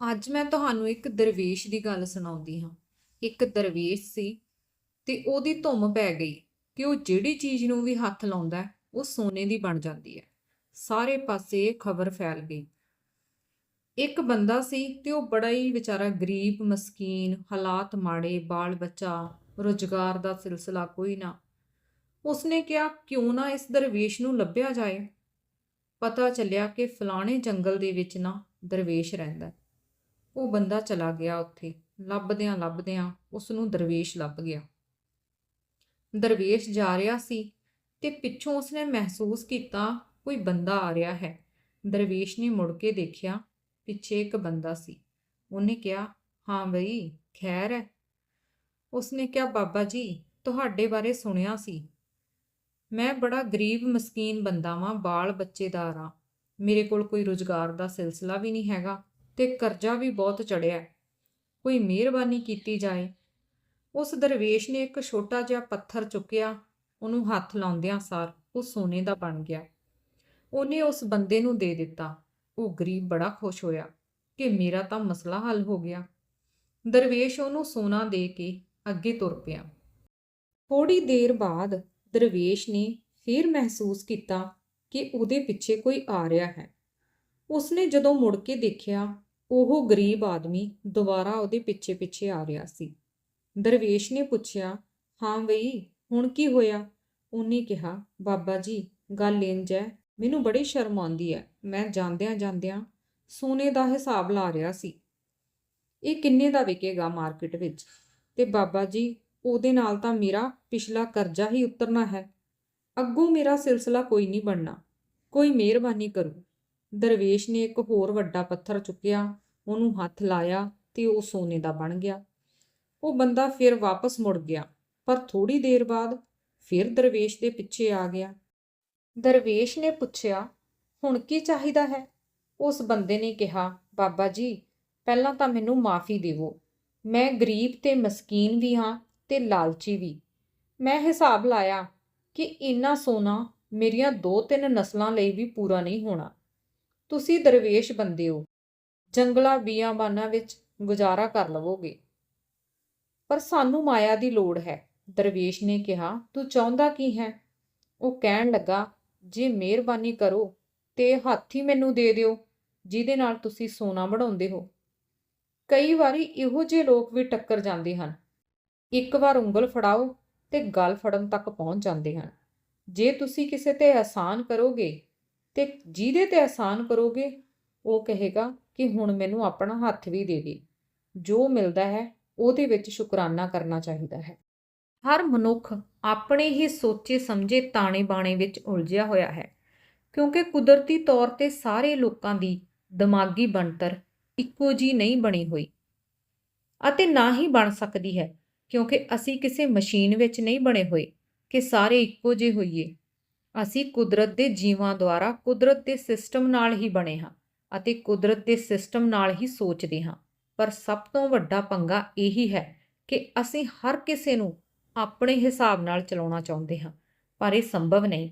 ਅੱਜ ਮੈਂ ਤੁਹਾਨੂੰ ਇੱਕ ਦਰਵੇਸ਼ ਦੀ ਗੱਲ ਸੁਣਾਉਂਦੀ ਹਾਂ। ਇੱਕ ਦਰਵੇਸ਼ ਸੀ ਤੇ ਉਹਦੀ ਧੁੰਮ ਪੈ ਗਈ ਕਿ ਉਹ ਜਿਹੜੀ ਚੀਜ਼ ਨੂੰ ਵੀ ਹੱਥ ਲਾਉਂਦਾ ਉਹ ਸੋਨੇ ਦੀ ਬਣ ਜਾਂਦੀ ਹੈ। ਸਾਰੇ ਪਾਸੇ ਖਬਰ ਫੈਲ ਗਈ। ਇੱਕ ਬੰਦਾ ਸੀ ਤੇ ਉਹ ਬੜਾ ਹੀ ਵਿਚਾਰਾ ਗਰੀਬ, ਮਸਕੀਨ, ਹਾਲਾਤ ਮਾੜੇ ਬਾਲ ਬੱਚਾ ਰੁਜ਼ਗਾਰ ਦਾ ਸਿਲਸਿਲਾ ਕੋਈ ਨਾ। ਉਸਨੇ ਕਿਹਾ, ਕਿਉਂ ਨਾ ਇਸ ਦਰਵੇਸ਼ ਨੂੰ ਲੱਭਿਆ ਜਾਏ? ਪਤਾ ਚੱਲਿਆ ਕਿ ਫਲਾਣੇ ਜੰਗਲ ਦੇ ਵਿੱਚ ਨਾ ਦਰਵੇਸ਼ ਰਹਿੰਦਾ ਉਹ ਬੰਦਾ ਚਲਾ ਗਿਆ ਉੱਥੇ, ਲੱਭਦਿਆਂ ਲੱਭਦਿਆਂ ਉਸ ਨੂੰ ਦਰਵੇਸ਼ ਲੱਭ ਗਿਆ। ਦਰਵੇਸ਼ ਜਾ ਰਿਹਾ ਸੀ ਤੇ ਪਿੱਛੋਂ ਉਸਨੇ ਮਹਿਸੂਸ ਕੀਤਾ ਕੋਈ ਬੰਦਾ ਆ ਰਿਹਾ ਹੈ। ਦਰਵੇਸ਼ ਨੇ ਮੁੜ ਕੇ ਦੇਖਿਆ ਪਿੱਛੇ ਇੱਕ ਬੰਦਾ ਸੀ। ਉਹਨੇ ਕਿਹਾ, ਹਾਂ ਬਈ, ਖੈਰ ਹੈ। ਉਸਨੇ ਕਿਹਾ, ਬਾਬਾ ਜੀ, ਤੁਹਾਡੇ ਬਾਰੇ ਸੁਣਿਆ ਸੀ। ਮੈਂ ਬੜਾ ਗਰੀਬ, ਮਸਕੀਨ ਬੰਦਾ ਵਾਂ, ਬਾਲ ਬੱਚੇਦਾਰ ਆ। ਮੇਰੇ ਕੋਲ ਕੋਈ ਰੁਜ਼ਗਾਰ ਦਾ ਸਿਲਸਿਲਾ ਵੀ ਨਹੀਂ ਹੈਗਾ। ਤੇ ਕਰਜ਼ਾ ਵੀ ਬਹੁਤ ਚੜਿਆ। ਕੋਈ ਮਿਹਰਬਾਨੀ ਕੀਤੀ ਜਾਏ। ਉਸ ਦਰਵੇਸ਼ ਨੇ ਇੱਕ ਛੋਟਾ ਜਿਹਾ ਪੱਥਰ ਚੁੱਕਿਆ। ਉਹਨੂੰ ਹੱਥ ਲਾਉਂਦਿਆਂ ਸਾਰ ਉਹ ਸੋਨੇ ਦਾ ਬਣ ਗਿਆ। ਉਹਨੇ ਉਸ ਬੰਦੇ ਨੂੰ ਦੇ ਦਿੱਤਾ। ਉਹ ਗਰੀਬ ਬੜਾ ਖੁਸ਼ ਹੋਇਆ ਕਿ ਮੇਰਾ ਤਾਂ ਮਸਲਾ ਹੱਲ ਹੋ ਗਿਆ। ਦਰਵੇਸ਼ ਉਹਨੂੰ ਸੋਨਾ ਦੇ ਕੇ ਅੱਗੇ ਤੁਰ ਪਿਆ। ਥੋੜੀ ਦੇਰ ਬਾਅਦ ਦਰਵੇਸ਼ ਨੇ ਫਿਰ ਮਹਿਸੂਸ ਕੀਤਾ ਕਿ ਉਹਦੇ ਪਿੱਛੇ ਕੋਈ ਆ ਰਿਹਾ ਹੈ। ਉਸਨੇ ਜਦੋਂ ਮੁੜ ਕੇ ਦੇਖਿਆ, ਉਹ ਗਰੀਬ ਆਦਮੀ ਦੁਬਾਰਾ ਉਹਦੇ ਪਿੱਛੇ ਪਿੱਛੇ ਆ ਰਿਹਾ ਸੀ। ਦਰਵੇਸ਼ ਨੇ ਪੁੱਛਿਆ, ਹਾਂ ਬਈ, ਹੁਣ ਕੀ ਹੋਇਆ? ਉਹਨੇ ਕਿਹਾ, ਬਾਬਾ ਜੀ, ਗੱਲ ਇੰਜ ਹੈ, ਮੈਨੂੰ ਬੜੀ ਸ਼ਰਮ ਆਉਂਦੀ ਹੈ। ਮੈਂ ਜਾਂਦਿਆਂ ਜਾਂਦਿਆਂ ਸੋਨੇ ਦਾ ਹਿਸਾਬ ਲਾ ਰਿਹਾ ਸੀ। ਇਹ ਕਿੰਨੇ ਦਾ ਵਿਕੇਗਾ ਮਾਰਕੀਟ ਵਿੱਚ? ਤੇ ਬਾਬਾ ਜੀ, ਉਹਦੇ ਨਾਲ ਤਾਂ ਮੇਰਾ ਪਿਛਲਾ ਕਰਜ਼ਾ ਹੀ ਉਤਰਨਾ ਹੈ। ਅੱਗੋਂ ਮੇਰਾ ਸਿਲਸਿਲਾ ਕੋਈ ਨਹੀਂ ਬਣਨਾ। ਕੋਈ ਮਿਹਰਬਾਨੀ ਕਰੋ। ਦਰਵੇਸ਼ ਨੇ ਇੱਕ ਹੋਰ ਵੱਡਾ ਪੱਥਰ ਚੁੱਕਿਆ, ਉਹਨੂੰ ਹੱਥ ਲਾਇਆ ਤੇ ਉਹ ਸੋਨੇ ਦਾ ਬਣ ਗਿਆ। ਉਹ ਬੰਦਾ ਫਿਰ ਵਾਪਸ ਮੁੜ ਗਿਆ, ਪਰ ਥੋੜੀ ਦੇਰ ਬਾਅਦ ਫਿਰ ਦਰਵੇਸ਼ ਦੇ ਪਿੱਛੇ ਆ ਗਿਆ। ਦਰਵੇਸ਼ ਨੇ ਪੁੱਛਿਆ, ਹੁਣ ਕੀ ਚਾਹੀਦਾ ਹੈ? ਉਸ ਬੰਦੇ ਨੇ ਕਿਹਾ, ਬਾਬਾ ਜੀ, ਪਹਿਲਾਂ ਤਾਂ ਮੈਨੂੰ ਮਾਫੀ ਦੇਵੋ। ਮੈਂ ਗਰੀਬ ਤੇ ਮਸਕੀਨ ਵੀ ਹਾਂ ਤੇ ਲਾਲਚੀ ਵੀ। ਮੈਂ ਹਿਸਾਬ ਲਾਇਆ ਕਿ ਇੰਨਾ ਸੋਨਾ ਮੇਰੀਆਂ ਦੋ ਤਿੰਨ ਨਸਲਾਂ ਲਈ ਵੀ ਪੂਰਾ ਨਹੀਂ ਹੋਣਾ। ਤੁਸੀਂ ਦਰਵੇਸ਼ ਬੰਦੇ ਹੋ। ਜੰਗਲਾਂ ਬੀਆਬਾਨਾਂ ਵਿੱਚ ਗੁਜ਼ਾਰਾ ਕਰ ਲਵੋਗੇ। ਪਰ ਸਾਨੂੰ ਮਾਇਆ ਦੀ ਲੋੜ ਹੈ। ਦਰਵੇਸ਼ ਨੇ ਕਿਹਾ, ਤੂੰ ਚਾਹੁੰਦਾ ਕੀ ਹੈ? ਉਹ ਕਹਿਣ ਲੱਗਾ, ਜੇ ਮਿਹਰਬਾਨੀ ਕਰੋ, ਤੇ ਹੱਥ ਮੈਨੂੰ ਦੇ ਦਿਓ, ਜਿਹਦੇ ਨਾਲ ਤੁਸੀਂ ਸੋਨਾ ਬਣਾਉਂਦੇ ਹੋ। ਕਈ ਵਾਰੀ ਇਹੋ ਜਿਹੇ ਲੋਕ ਵੀ ਟੱਕਰ ਜਾਂਦੇ ਹਨ। ਇੱਕ ਵਾਰ ਉਂਗਲ ਫੜਾਓ ਤੇ ਗਲ ਫੜਨ ਤੱਕ ਪਹੁੰਚ ਜਾਂਦੇ ਹਨ। ਜੇ ਤੁਸੀਂ ਕਿਸੇ ਤੇ ਅਹਿਸਾਨ ਕਰੋਗੇ ਤੇ ਜਿਹਦੇ ਤੇ ਅਹਿਸਾਨ ਕਰੋਗੇ, ਉਹ ਕਹੇਗਾ ਕਿ ਹੁਣ ਮੈਨੂੰ ਆਪਣਾ ਹੱਥ ਵੀ ਦੇ ਦੇ। ਜੋ ਮਿਲਦਾ ਹੈ, ਉਹਦੇ ਵਿੱਚ ਸ਼ੁਕਰਾਨਾ ਕਰਨਾ ਚਾਹੀਦਾ ਹੈ। ਹਰ ਮਨੁੱਖ ਆਪਣੇ ਹੀ ਸੋਚੇ ਸਮਝੇ ਤਾਣੇ ਬਾਣੇ ਵਿੱਚ ਉਲਝਿਆ ਹੋਇਆ ਹੈ, ਕਿਉਂਕਿ ਕੁਦਰਤੀ ਤੌਰ ਤੇ ਸਾਰੇ ਲੋਕਾਂ ਦੀ ਦਿਮਾਗੀ ਬਣਤਰ ਇੱਕੋ ਜੀ ਨਹੀਂ ਬਣੀ ਹੋਈ। ਅਤੇ ਨਾ ਹੀ ਬਣ ਸਕਦੀ ਹੈ, ਕਿਉਂਕਿ ਅਸੀਂ ਕਿਸੇ ਮਸ਼ੀਨ ਵਿੱਚ ਨਹੀਂ ਬਣੇ ਹੋਏ, ਕਿ ਸਾਰੇ ਇੱਕੋ ਜਿਹੇ ਹੋਈਏ। ਅਸੀਂ ਕੁਦਰਤ ਦੇ ਜੀਵਾਂ ਦੁਆਰਾ ਕੁਦਰਤ ਦੇ ਸਿਸਟਮ ਨਾਲ ਹੀ ਬਣੇ ਹਾਂ ਅਤੇ ਕੁਦਰਤ ਦੇ ਸਿਸਟਮ ਨਾਲ ਹੀ ਸੋਚਦੇ ਹਾਂ। ਪਰ ਸਭ ਤੋਂ ਵੱਡਾ ਪੰਗਾ ਇਹੀ ਹੈ ਕਿ ਅਸੀਂ ਹਰ ਕਿਸੇ ਨੂੰ ਆਪਣੇ ਹਿਸਾਬ ਨਾਲ ਚਲਾਉਣਾ ਚਾਹੁੰਦੇ ਹਾਂ, ਪਰ ਇਹ ਸੰਭਵ ਨਹੀਂ।